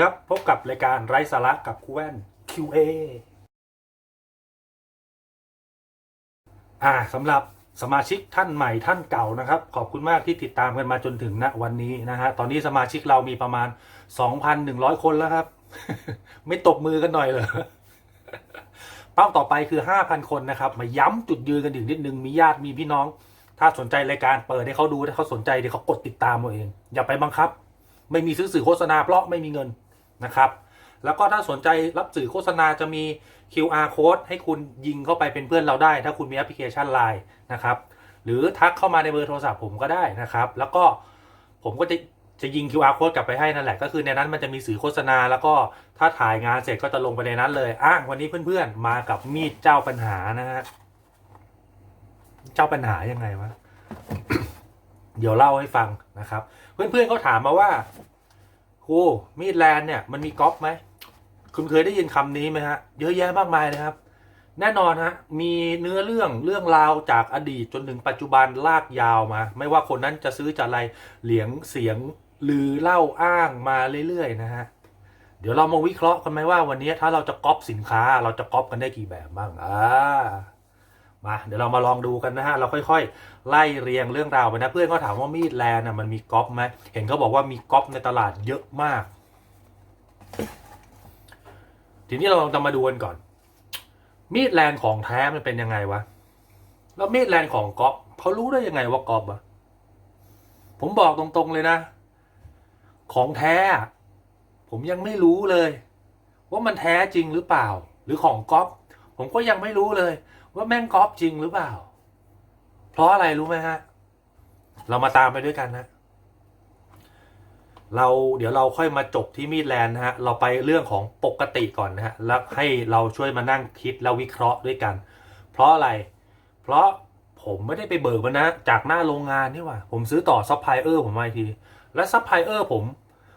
ครับ พบกับรายการไร้สาระกับครูแว่น QA อ่าสำหรับสมาชิกท่านใหม่ท่านเก่านะครับ ขอบคุณมากที่ติดตามกันมาจนถึงณวันนี้นะฮะตอนนี้สมาชิกเรามีประมาณ 2,100 คนแล้วครับ ไม่ตบมือกันหน่อยเหรอเป้าต่อไปคือ 5,000 คนนะครับ มาย้ำจุดยืนกันอีกนิดนึงมีญาติมีพี่น้อง ถ้าสนใจรายการเปิดให้เขาดูถ้าเขาสนใจเดี๋ยวเขากดติดตามเอาเอง อย่าไปบังคับ ไม่มีซื้อสื่อโฆษณาเพราะไม่มีเงิน นะครับ แล้วก็ถ้าสนใจรับสื่อโฆษณาจะมี QR code ให้คุณยิงเข้าไปเป็นเพื่อนเราได้ ถ้าคุณมีแอปพลิเคชัน Line นะครับ หรือทักเข้ามาในเบอร์โทรศัพท์ผมก็ได้นะครับ แล้วก็ผมก็จะจะยิง QR code กลับไปให้นั่นแหละ ก็คือในนั้นมันจะมีสื่อโฆษณา แล้วก็ถ้าถ่ายงานเสร็จก็จะลงไปในนั้นเลยอะวันนี้เพื่อนๆ มากับมีดเจ้าปัญหานะฮะ เจ้าปัญหายังไงวะ เดี๋ยวเล่าให้ฟังนะครับ เพื่อนๆเขาถามมาว่า ครูมีดแลนเนี่ยมันมีก๊อปไหมคุณเคยได้ยินคำนี้ไหมฮะ เยอะแยะมากมายเลยครับ แน่นอนฮะมีเนื้อเรื่องเรื่องราวจากอดีตจนถึงปัจจุบันลากยาวมา ไม่ว่าคนนั้นจะซื้อจากอะไรเหลียงเสียงลือเล่าอ้างมาเรื่อยๆนะฮะเดี๋ยวเรามาวิเคราะห์กันไหมว่าวันนี้ถ้าเราจะก๊อปสินค้าเราจะก๊อปกันได้กี่แบบบ้างอ่า มาเดี๋ยวเรามาลองดูกันนะฮะ เราค่อยๆ ไล่เรียงเรื่องราวไปนะเพื่อนก็ถามว่ามีดแลนน่ะมันมีก๊อปไหมเห็นเขาบอกว่ามีก๊อปในตลาดเยอะมาก ทีนี้เราลองจะมาดูกันก่อน มีดแลนของแท้มันเป็นยังไงวะแล้วมีดแลนของก๊อปเขารู้ได้ยังไงว่าก๊อปอะผมบอกตรงๆเลยนะ ของแท้ ผมยังไม่รู้เลย ว่ามันแท้จริงหรือเปล่า หรือของก๊อปผมก็ยังไม่รู้เลย ว่าแม่งก๊อปจริงหรือเปล่า เพราะอะไรรู้ไหมฮะ เรามาตามไปด้วยกันนะ เราเดี๋ยวเราค่อยมาจบที่มีดแลนด์นะฮะ เราไปเรื่องของปกติก่อนนะฮะ แล้วให้เราช่วยมานั่งคิดแล้ววิเคราะห์ด้วยกัน เพราะอะไร เพราะผมไม่ได้ไปเบิกมันนะ จากหน้าโรงงานนี่หว่า ผมซื้อต่อซัพพลายเออร์ผมมาอีกที และซัพพลายเออร์ผม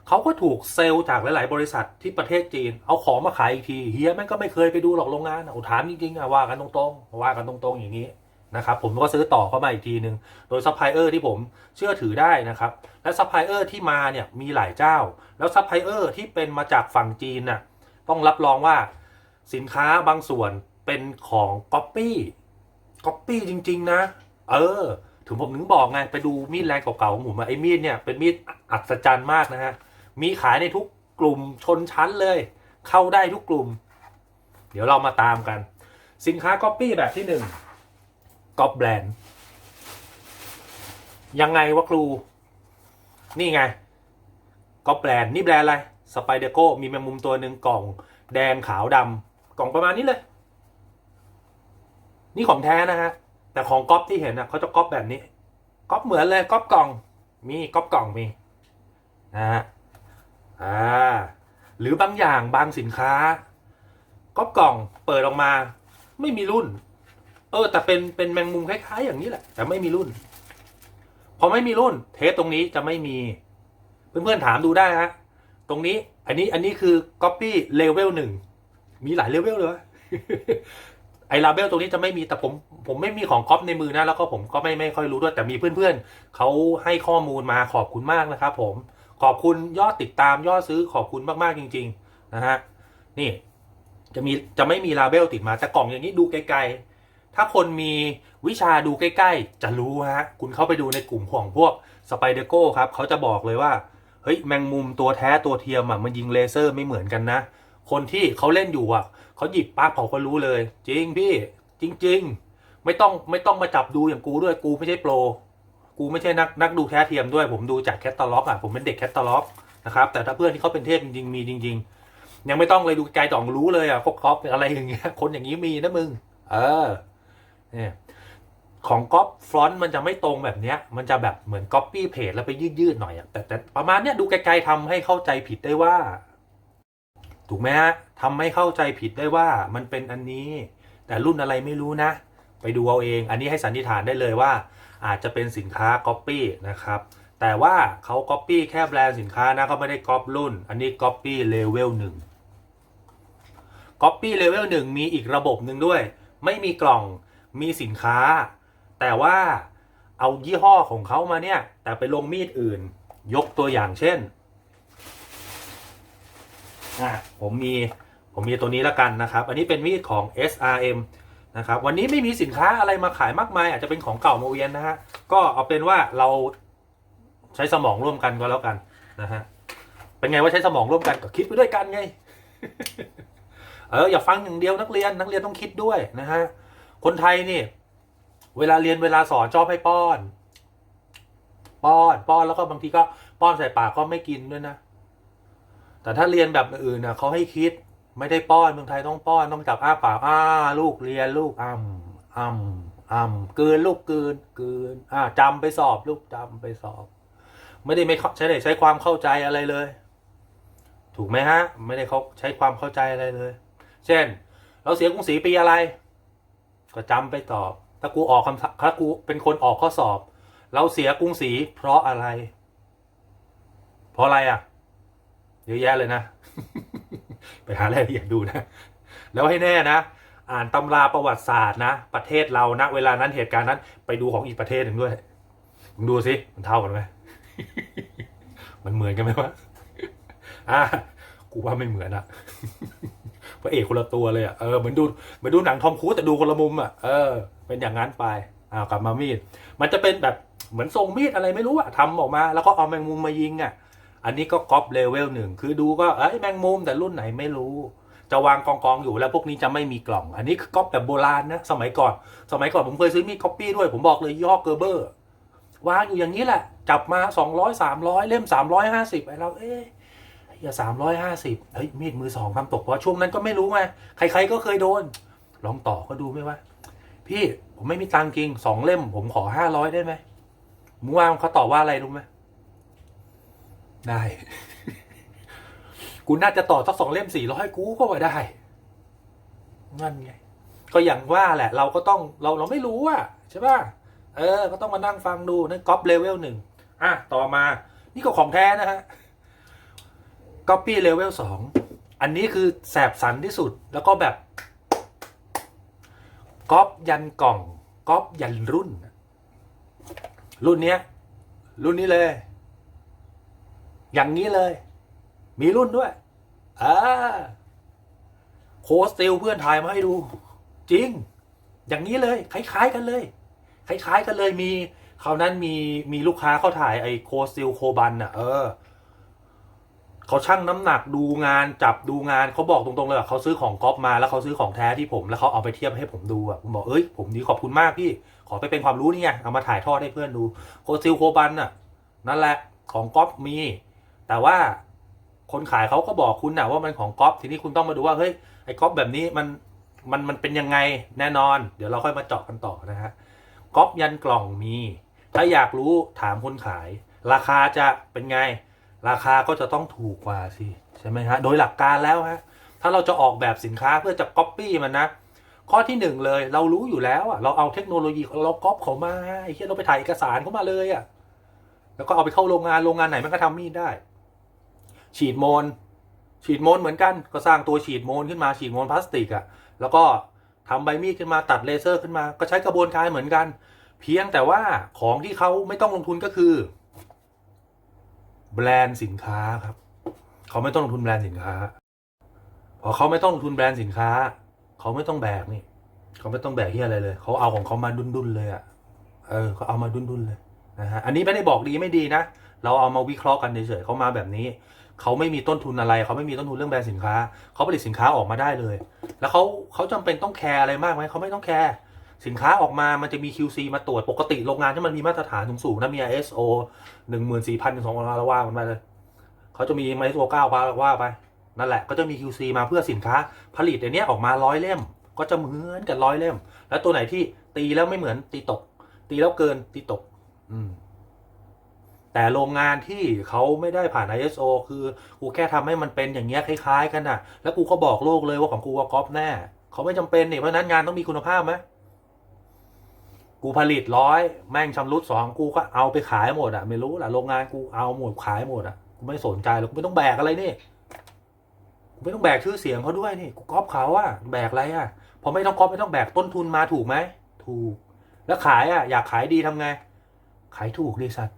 เขาก็ถูกเซลล์จากหลาย ๆ บริษัทที่ประเทศจีน เอาของมาขายอีกทีเฮียแม่งก็ไม่เคยไปดูหรอกโรงงานอะเอาถามจริงๆอะว่ากันตรงๆว่ากันตรงๆอย่างนี้นะครับผมก็ซื้อต่อเข้ามาอีกทีหนึ่งโดยซัพพลายเออร์ที่ผมเชื่อถือได้นะครับ และซัพพลายเออร์ที่มาเนี่ยมีหลายเจ้า แล้วซัพพลายเออร์ที่เป็นมาจากฝั่งจีนน่ะต้องรับรองว่าสินค้าบางส่วนเป็นของก๊อปปี้ก๊อปปี้จริง ๆ นะ เออ ถึงผมถึงบอกไง ไปดูมีดแรงเก่าๆของผมไอ้มีดเนี่ยเป็นมีดอัศจรรย์มากนะฮะ มีขายในทุกกลุ่มชนชั้นเลย เข้าได้ทุกกลุ่ม เดี๋ยวเรามาตามกัน สินค้าก๊อปปี้แบบที่หนึ่งก๊อปแบรนด์ ยังไงวะครู นี่ไงก๊อปแบรนด์ นี่แบรนด์อะไร สไปเดโก้มีแมงมุมตัวหนึ่งกล่องแดงขาวดำกล่องประมาณนี้เลย นี่ของแท้นะฮะ แต่ของก๊อปที่เห็นนะเขาจะก๊อปแบบนี้ก๊อปเหมือนเลยก๊อปกล่อง มีก๊อปกล่องมีนะฮะ อ่าหรือบางอย่างบางสินค้าก๊อปกล่องเปิดออกมา ไม่มีรุ่น เออ แต่เป็นเป็นแมงมุมคล้ายๆอย่างนี้แหละ แต่ไม่มีรุ่น พอไม่มีรุ่น เทสตรงนี้จะไม่มี เพื่อนๆถามดูได้ฮะตรงนี้ อันนี้อันนี้คือ Copy Level หนึ่งมีหลายเลเวลเลยไอ้ลาเบลตรงนี้จะไม่มีแต่ผมผมไม่มีของก๊อปในมือนะ แล้วก็ผมก็ไม่ไม่ค่อยรู้ด้วย แต่มีเพื่อนๆเขาให้ข้อมูลมาขอบคุณมากนะครับผม ขอบคุณยอดติดตามยอดซื้อขอบคุณมากๆจริง ๆ นะฮะ นี่จะมีจะไม่มีลาเบลติดมาแต่กล่องอย่างนี้ดูไกลๆ ถ้าคนมีวิชาดูใกล้ๆ จะรู้ฮะ คุณเข้าไปดูในกลุ่มของพวกสไปเดอร์โก้ครับ เขาจะบอกเลยว่า เฮ้ย แมงมุมตัวแท้ตัวเทียมอะมันยิงเลเซอร์ไม่เหมือนกันนะ คนที่เขาเล่นอยู่อะเขาหยิบปั๊บเขาก็รู้เลย จริงพี่ จริง ๆ ไม่ต้องไม่ต้องมาจับดูอย่างกูด้วยกูไม่ใช่โปร กูไม่ใช่นักนักดูแท้เทียมด้วย ผมดูจากแคตตาล็อกอะผมเป็นเด็กแคตตาล็อกนะครับแต่ถ้าเพื่อนที่เขาเป็นเทพจริงๆมีจริง ๆ ยังไม่ต้องเลยดูไกลต่องรู้เลยอะครบๆอะไรอย่างเงี้ยคนอย่างนี้มีนะมึง เออเนี่ยของก๊อปฟรอนต์มันจะไม่ตรงแบบเนี้ย มันจะแบบเหมือนก๊อปปี้เพจแล้วไปยืดๆหน่อยอะแต่แต่ประมาณเนี้ยดูไกลๆทำให้เข้าใจผิดได้ว่า ถูกไหมฮะทำให้เข้าใจผิดได้ว่ามันเป็นอันนี้ แต่รุ่นอะไรไม่รู้นะ ไปดูเอาเอง อันนี้ให้สันนิษฐานได้เลยว่า อาจจะเป็นสินค้าก๊อปปี้นะครับแต่ว่าเขาก๊อปปี้แค่แบรนด์สินค้านะเขาไม่ได้ก๊อปรุ่น อันนี้ก๊อปปี้เลเวลหนึ่งก๊อปปี้เลเวลหนึ่งมีอีกระบบหนึ่งด้วย ไม่มีกล่องมีสินค้า แต่ว่าเอายี่ห้อของเขามาเนี่ย แต่ไปลงมีดอื่น ยกตัวอย่างเช่นอะผมมีผมมีตัวนี้แล้วกันนะครับ อันนี้เป็นมีดของ SRM นะครับวันนี้ไม่มีสินค้าอะไรมาขายมากมาย อาจจะเป็นของเก่ามาเวียนนะฮะก็เอาเป็นว่าเราใช้สมองร่วมกันก็แล้วกันนะฮะเป็นไงว่าใช้สมองร่วมกันก็คิดไปด้วยกันไงเอออย่าฟังอย่างเดียวนักเรียนนักเรียนต้องคิดด้วยนะฮะคนไทยนี่ เวลาเรียนเวลาสอนชอบให้ป้อน ป้อนป้อนแล้วก็บางทีก็ป้อนใส่ปากก็ไม่กินด้วยนะแต่ถ้าเรียนแบบอื่นนะเขาให้คิด ไม่ได้ป้อนเมืองไทยต้องป้อนต้องจับอ้าปากอ้าลูกเรียนลูกอ่ำอ่ำอ่ำเกินลูกเกินเกินอ่าจำไปสอบลูกจำไปสอบ ไม่ได้ไม่ใช้ได้ใช้ความเข้าใจอะไรเลย ถูกไหมฮะ ไม่ได้เขาใช้ความเข้าใจอะไรเลย เช่น เราเสียกรุงศรีปีอะไร ก็จำไปตอบ ถ้ากูออกคำถ้ากูเป็นคนออกข้อสอบ เราเสียกรุงศรีเพราะอะไร เพราะอะไรอะเยอะแยะเลยนะ หารายละเอียดดูนะ แล้วให้แน่นะ อ่านตำราประวัติศาสตร์นะ ประเทศเรานะเวลานั้นเหตุการณ์นั้น ไปดูของอีกประเทศหนึ่งด้วยมึงดูสิมันเท่ากันไหมมันเหมือนกันไหมวะอะกูว่าไม่เหมือนอะพระเอกคนละตัวเลยอะเออเหมือนดูเหมือนดูหนังทอมครูซแต่ดูคนละมุมอะเออ เป็นอย่างนั้นไปอ้าวกลับมามีด มันจะเป็นแบบเหมือนทรงมีดอะไรไม่รู้อะทำออกมา แล้วก็เอาแมงมุมมายิงอะ อันนี้ก็ก๊อปเลเวลหนึ่งคือดูก็เอ้ยแมงมุมแต่รุ่นไหนไม่รู้ จะวางกองกองๆอยู่แล้วพวกนี้จะไม่มีกล่อง อันนี้ก๊อปแบบโบราณนะสมัยก่อน สมัยก่อนผมเคยซื้อมีดก๊อปปี้ด้วยผมบอกเลยย่อเกอร์เบอร์วางอยู่อย่างนี้แหละ จับมาสองร้อยสามร้อยเล่มสามร้อยห้าสิบไอเราเอ๊ะอย่าสามร้อยห้าสิบเฮ้ยมีดมือสองทำตกเพราะช่วงนั้นก็ไม่รู้ไงใคร ๆก็เคยโดน ลองต่อก็ดูไหมว่า พี่ผมไม่มีตังค์จริงสองเล่ม ผมขอห้าร้อยได้ไหมมึงว่าเขาตอบว่าอะไรรู้ไหม ได้ กูน่าจะต่อสักสองเล่มสี่ร้อยกูก็ว่าได้นั่นไง ก็อย่างว่าแหละ เราก็ต้องเราเราไม่รู้อะใช่ป่ะเออ ก็ต้องมานั่งฟังดูนั่นก๊อปเลเวลหนึ่งอะต่อมา นี่ก็ของแท้นะฮะก๊อปปี้เลเวลสองอันนี้คือแสบสันที่สุดแล้วก็แบบก๊อปยันกล่องก๊อปยันรุ่น รุ่นเนี้ย รุ่นนี้เลย อย่างนี้เลย มีรุ่นด้วยอ่าโคสติลเพื่อนถ่ายมาให้ดู จริง อย่างนี้เลยคล้ายๆกันเลย คล้ายๆกันเลยมีคราวนั้นมีมีลูกค้าเขาถ่ายไอโคซิลโคบันอะ เออเขาชั่งน้ำหนักดูงานจับดูงานเขาบอกตรงๆเลยว่าเขาซื้อของก๊อปมาแล้วเขาซื้อของแท้ที่ผมแล้วเขาเอาไปเทียบให้ผมดูอะผมบอกเอ้ยผมดีขอบคุณมากพี่ ขอไปเป็นความรู้นี่ไงเอามาถ่ายทอดให้เพื่อนดูโคซิลโคบันอะ นั่นแหละของก๊อปมี แต่ว่าคนขายเขาก็บอกคุณนะว่ามันของก๊อปทีนี้คุณต้องมาดูว่าเฮ้ยไอ้ก๊อปแบบนี้มันมันมันเป็นยังไงแน่นอน เดี๋ยวเราค่อยมาเจาะกันต่อนะฮะก๊อปยันกล่องมี ถ้าอยากรู้ถามคนขาย ราคาจะเป็นไง ราคาก็จะต้องถูกกว่าสิใช่ไหมฮะโดยหลักการแล้วฮะถ้าเราจะออกแบบสินค้าเพื่อจะก๊อปปี้มันนะข้อที่หนึ่งเลยเรารู้อยู่แล้วอะเราเอาเทคโนโลยีของเราก๊อปเขามาไอ้เหี้ยเราไปถ่ายเอกสารเขามาเลยอะแล้วก็เอาไปเข้าโรงงานโรงงานไหนมันก็ทำมีดได้ ฉีดโมน ฉีดโมนเหมือนกัน ก็สร้างตัวฉีดโมนขึ้นมาฉีดโมนพลาสติกอะ แล้วก็ทำใบมีดขึ้นมาตัดเลเซอร์ขึ้นมา ก็ใช้กระบวนการเหมือนกัน เพียงแต่ว่าของที่เขาไม่ต้องลงทุนก็คือ แบรนด์สินค้าครับ เขาไม่ต้องลงทุนแบรนด์สินค้า พอเขาไม่ต้องลงทุนแบรนด์สินค้า เขาไม่ต้องแบกนี่ เขาไม่ต้องแบกที่อะไรเลย เขาเอาของเขามาดุนๆเลยอะ เออเขาเอามาดุนๆเลยนะฮะ อันนี้ไม่ได้บอกดีไม่ดีนะ เราเอามาวิเคราะห์กันเฉยๆเขามาแบบนี้ เขาไม่มีต้นทุนอะไร เขาไม่มีต้นทุนเรื่องแบรนด์สินค้า เขาผลิตสินค้าออกมาได้เลย แล้วเขาเขาจำเป็นต้องแคร์อะไรมากไหมเขาไม่ต้องแคร์สินค้าออกมามันจะมี QC มาตรวจปกติโรงงานที่มันมีมาตรฐานสูงๆนะมี ISO หนึ่งหมื่นสี่พันสองพันละว่ามันไปเลยเขาจะมี ISO เก้าพาว่าไป นั่นแหละก็จะมี QC มาเพื่อสินค้าผลิตอันนี้ออกมาร้อยเล่ม ก็จะเหมือนกันร้อยเล่ม แล้วตัวไหนที่ตีแล้วไม่เหมือนตีตก ตีแล้วเกินตีตก อืม แต่โรงงานที่เขาไม่ได้ผ่าน ISO คือกูแค่ทำให้มันเป็นอย่างเงี้ยคล้ายๆ กันน่ะ แล้วกูก็บอกโลกเลยว่าของกูว่าก๊อปแน่เขาไม่จำเป็นนี่เพราะนั้นงานต้องมีคุณภาพไหมกูผลิตร้อยแม่งชำรุดสองกูก็เอาไปขายหมดอะ ไม่รู้ล่ะโรงงานกูเอาหมดขายหมดอะกูไม่สนใจหรอกกูไม่ต้องแบกอะไรนี่กูไม่ต้องแบกชื่อเสียงเขาด้วยนี่กูก๊อปเขาอะแบกอะไรอะพอไม่ต้องก๊อปไม่ต้องแบกต้นทุนมาถูกไหมถูก แล้วขายอะ อยากขายดีทำไง ขายถูกดิสัตว์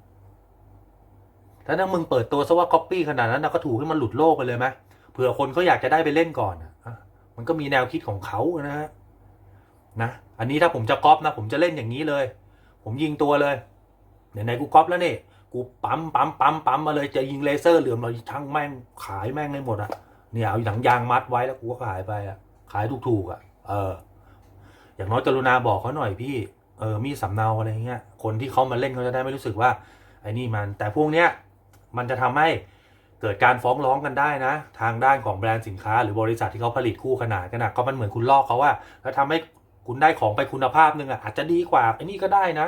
ถ้าถ้ามึงเปิดตัวซะว่าก๊อปปี้ขนาดนั้นนะก็ถูกให้มันหลุดโลกไปเลยไหมเผื่อคนเขาอยากจะได้ไปเล่นก่อนอะมันก็มีแนวคิดของเขานะฮะนะอันนี้ถ้าผมจะก๊อปนะ ผมจะเล่นอย่างนี้เลย ผมยิงตัวเลยไหนๆกูก๊อปแล้วเนี่ยกูปั๊มปั๊มปั๊มปั๊มมาเลยจะยิงเลเซอร์เหลือมเราทั้งแม่งขายแม่งได้หมดอะเนี่ยเอาหนังยางมัดไว้แล้วกูก็ขายไปอะ ขายถูกๆอะ เออ อย่างน้อยกรุณาบอกเขาหน่อยพี่ เออมีสำเนาอะไรเงี้ยคนที่เขามาเล่นเขาจะได้ไม่รู้สึกว่าไอ้นี่มัน แต่พวกเนี้ย มันจะทำให้เกิดการฟ้องร้องกันได้นะ ทางด้านของแบรนด์สินค้า หรือบริษัทที่เขาผลิตคู่ขนานกันนะก็มันเหมือนคุณลอกเขาว่า แล้วทำให้คุณได้ของไปคุณภาพหนึ่งอะอาจจะดีกว่าไอ้นี่ก็ได้นะ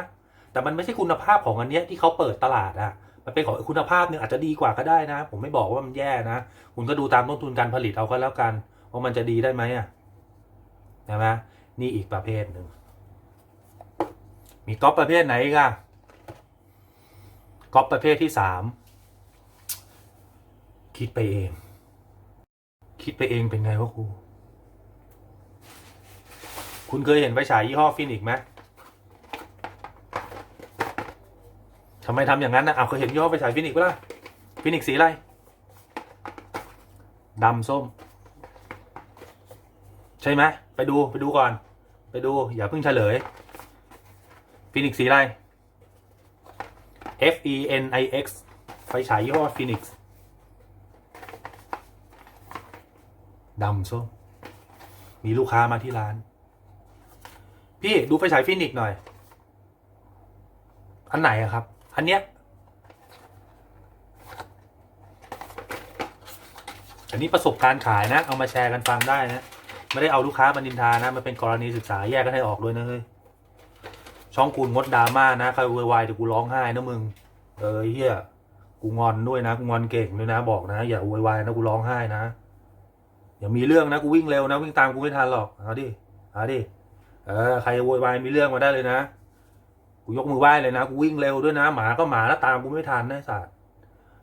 แต่มันไม่ใช่คุณภาพของอันเนี้ยที่เขาเปิดตลาดอะมันเป็นของคุณภาพหนึ่งอาจจะดีกว่าก็ได้นะ ผมไม่บอกว่ามันแย่นะ คุณก็ดูตามต้นทุนการผลิตเอาก็แล้วกันว่ามันจะดีได้ไหมอะใช่ไหมนี่อีกประเภทหนึ่งมีก๊อปประเภทไหนกอะก๊อปประเภทที่สาม คิดไปเอง คิดไปเองเป็นไงวะครู คุณเคยเห็นไฟฉายยี่ห้อฟินิกไหมทำไมทำอย่างนั้นนะอ้าวเคยเห็นยี่ห้อไฟฉายฟินิกปะล่ะ ฟินิกสีอะไร ดำส้ม ใช่ไหม ไปดู ไปดูก่อน ไปดู อย่าเพิ่งเฉลย ฟินิกสีอะไร F E N I X ไฟฉายยี่ห้อฟินิกส์ ดำส้ม มีลูกค้ามาที่ร้าน พี่ดูไฟฉายฟินิกหน่อย อันไหนอะครับ อันเนี้ย อันนี้ประสบการณ์ขายนะ เอามาแชร์กันฟังได้นะ ไม่ได้เอาลูกค้ามานินทานะ มันเป็นกรณีศึกษาแยกกันให้ออกด้วยนะเฮ้ย ช่องกูงดดราม่านะใครวายเดี๋ยวกูร้องไห้นะมึง เออเฮียกูงอนด้วยนะ กูงอนเก่งด้วยนะ บอกนะ อย่าโวยวายนะกูร้องไห้นะ อย่ามีเรื่องนะกูวิ่งเร็วนะวิ่งตามกูไม่ทันหรอกเอาดิเอาดิเออใครโวยวายมีเรื่องมาได้เลยนะกูยกมือไหว้เลยนะกูวิ่งเร็วด้วยนะหมาก็หมาแล้วตามกูไม่ทันนะสัตว์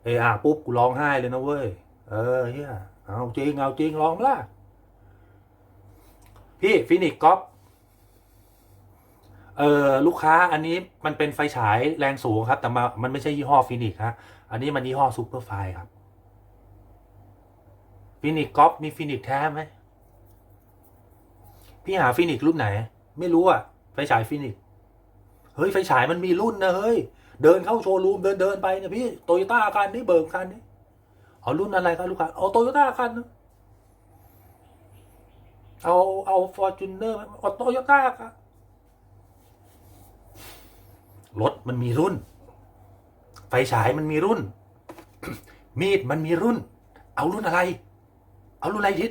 เอออะปุ๊บกูร้องไห้เลยนะเว้ยเออเฮียเอาจริงเอาจริงร้องล่ะพี่ฟินิกก๊อฟเออลูกค้าอันนี้มันเป็นไฟฉายแรงสูงครับ แต่มามันไม่ใช่ยี่ห้อฟินิกฮะอันนี้มันยี่ห้อซูเปอร์ไฟครับ ฟินิกก๊อฟมีฟินิกแท้ไหมพี่หาฟินิกรุ่นไหน ไม่รู้อะไฟฉายฟินิกเฮ้ยไฟฉายมันมีรุ่นนะเฮ้ยเดินเข้าโชว์รูมเดินเดินไปเนี่ยพี่โตโยต้าคันนี้เบิร์คันนี้เอารุ่นอะไรครับลูกค้าเอาโตโยต้าคันนะเอาเอาฟอร์จูเนอร์เอาโตโยต้าครับรถมันมีรุ่น ไฟฉายมันมีรุ่น มีดมันมีรุ่น เอารุ่นอะไร เอารุ่นไรทิศ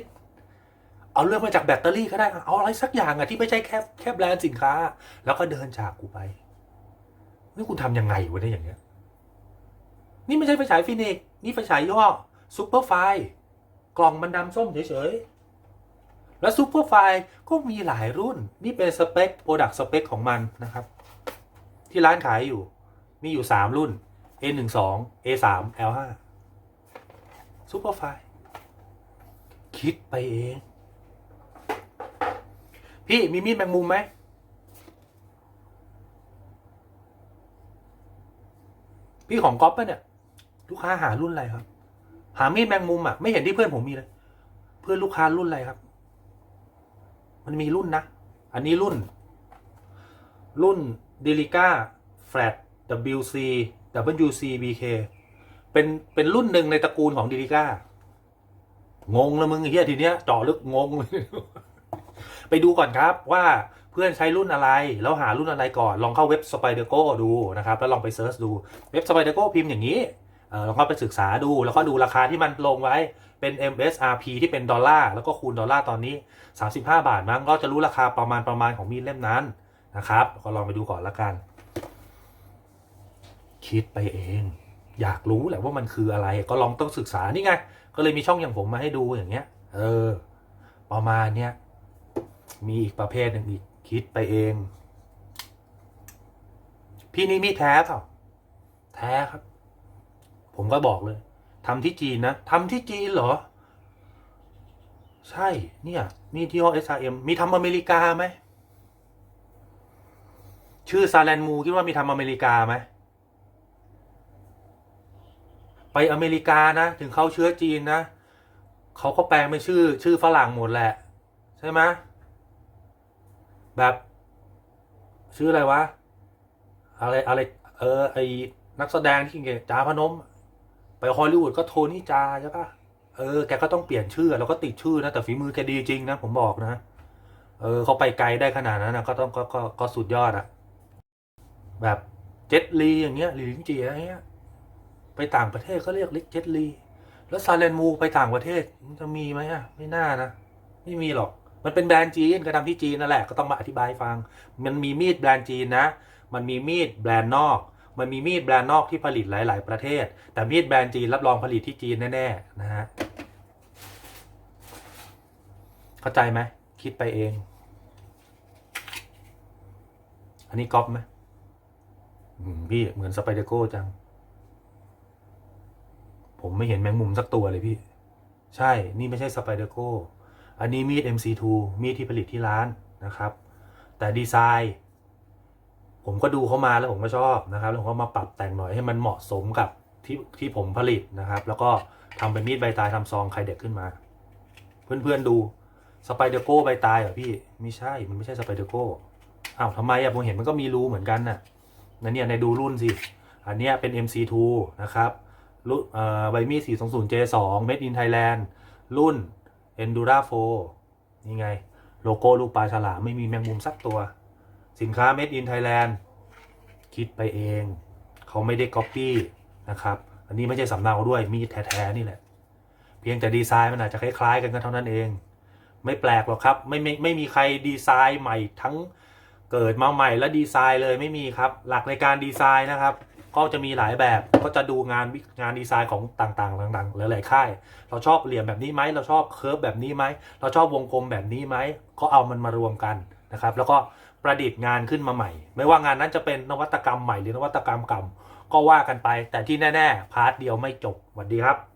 เอาเรื่องมาจากแบตเตอรี่ก็ได้ เอาอะไรสักอย่างอะที่ไม่ใช่แค่แค่แบรนด์สินค้า แล้วก็เดินจากกูไป นี่คุณทำยังไงวะเนี่ยอย่างเงี้ย นี่ไม่ใช่ไฟฉายฟินิกนี่ไฟฉายย่ห้อซูเปอร์ไฟกล่องมันดำส้มเฉยๆ แล้วซูเปอร์ไฟก็มีหลายรุ่น นี่เป็นสเปคโปรดักต์สเปคของมันนะครับ ที่ร้านขายอยู่ มีอยู่สามรุ่น A หนึ่งสอง A สาม L ห้าซูเปอร์ไฟ คิดไปเอง พี่มีมีดแมงมุมไหม พี่ของก๊อฟปะเนี่ย ลูกค้าหารุ่นอะไรครับ หามีดแมงมุมอะ ไม่เห็นที่เพื่อนผมมีเลย เพื่อนลูกค้ารุ่นอะไรครับ มันมีรุ่นนะ อันนี้รุ่น รุ่น d e l i c a Flat WC WC BK เป็นเป็นรุ่นหนึ่งในตระกูลของ d e l i c a งงแล้วมึงไอ้เฮียทีเนี้ยจาะลึกงงไปดูก่อนครับว่าเพื่อนใช้รุ่นอะไร แล้วหารุ่นอะไรก่อน ลองเข้าเว็บ Spyderco ดูนะครับ แล้วลองไปเซิร์ชดูเว็บ Spyderco พิมพ์อย่างนี้ลองเข้าไปศึกษาดู แล้วก็ดูราคาที่มันลงไว้เป็น MSRP ที่เป็นดอลลาร์แล้วก็คูณดอลลาร์ตอนนี้ 35 บาทมั้งก็จะรู้ราคาประมาณประมาณของมีดเล่มนั้นนะครับ ก็ลองไปดูก่อนละกัน คิดไปเอง อยากรู้แหละว่ามันคืออะไรก็ลองต้องศึกษานี่ไง ก็เลยมีช่องอย่างผมมาให้ดูอย่างเงี้ย เออ ประมาณเนี้ย มีอีกประเภทหนึ่งอีกคิดไปเอง พี่นี่มีแท้เปล่าแท้ครับ ผมก็บอกเลยทำที่จีนนะทำที่จีนเหรอ ใช่ เนี่ย มีที่ห้อ SRM มีทำอเมริกาไหม ชื่อซาแลนมูคิดว่ามีทำอเมริกาไหม ไปอเมริกานะ ถึงเขาเชื้อจีนนะเขาก็แปลงเป็นชื่อชื่อฝรั่งหมดแหละ ใช่ไหมแบบชื่ออะไรวะ อะไรอะไร เออ ไอนักแสดงที่เก่งจาพนม ไปฮอลลีวูดก็โทนี่จาใช่ปะเออ แกก็ต้องเปลี่ยนชื่อ แล้วก็ติดชื่อนะ แต่ฝีมือแกดีจริงนะ ผมบอกนะ เออ เขาไปไกลได้ขนาดนั้นนะก็ต้องก็ก็ก็สุดยอดอะแบบเจ็ตลีอย่างเงี้ยหรือลิงเจียอย่างเงี้ย ไปต่างประเทศก็เรียกลิเจ็ตลีแล้วซาเลนมูไปต่างประเทศมันจะมีไหมอะไม่น่านะ ไม่มีหรอก มันเป็นแบรนด์จีนก็ทำที่จีนนั่นแหละก็ต้องมาอธิบายฟัง มันมีมีดแบรนด์จีนนะ มันมีมีดแบรนด์นอก มันมีมีดแบรนด์นอกที่ผลิตหลาย ๆ ประเทศ แต่มีดแบรนด์จีนรับรองผลิตที่จีนแน่ ๆ นะฮะเข้าใจไหมคิดไปเอง อันนี้ก๊อปไหมอืมพี่เหมือนสไปเดอร์โก้จัง ผมไม่เห็นแมงมุมสักตัวเลยพี่ ใช่ นี่ไม่ใช่สไปเดอร์โก้อันนี้มีด MC2 มีดที่ผลิตที่ร้านนะครับ แต่ดีไซน์ ผมก็ดูเขามาแล้วผมก็ชอบนะครับ แล้วผมก็มาปรับแต่งหน่อยให้มันเหมาะสมกับที่ที่ผมผลิตนะครับ แล้วก็ทำเป็นมีดใบตายทำซองไข่เด็กขึ้นมา เพื่อนๆดูสไปเดอร์โก้ใบตายเหรอพี่ ไม่ใช่ มันไม่ใช่สไปเดอร์โก้อ้าวทำไมอะผมเห็นมันก็มีรูเหมือนกันน่ะนั่นเนี่ยในดูรุ่นสิ อันเนี้ยเป็น MC2 นะครับ รุ่นใบมีด 420J2 Made in Thailand รุ่น Endura 4นี่ไง โลโก้ลูกปลาฉลาม ไม่มีแมงมุมสักตัว สินค้า Made in Thailand คิดไปเอง เขาไม่ได้ก๊อปปี้นะครับ อันนี้ไม่ใช่สำเนาด้วย มีแท้ๆนี่แหละ เพียงแต่ดีไซน์มันอาจจะคล้ายๆกันก็เท่านั้นเอง ไม่แปลกหรอกครับ ไม่ไม่ไม่มีใครดีไซน์ใหม่ทั้งเกิดมาใหม่แล้วดีไซน์เลยไม่มีครับ หลักในการดีไซน์นะครับ ก็จะมีหลายแบบก็จะดูงานงานดีไซน์ของต่างๆต่างๆหลายๆค่าย เราชอบเหลี่ยมแบบนี้ไหมเราชอบเคิร์ฟแบบนี้ไหมเราชอบวงกลมแบบนี้ไหมก็เอามันมารวมกันนะครับ แล้วก็ประดิษฐ์งานขึ้นมาใหม่ ไม่ว่างานนั้นจะเป็นนวัตกรรมใหม่หรือนวัตกรรมเก่าก็ว่ากันไป แต่ที่แน่ ๆ พาร์ทเดียวไม่จบสวัสดีครับ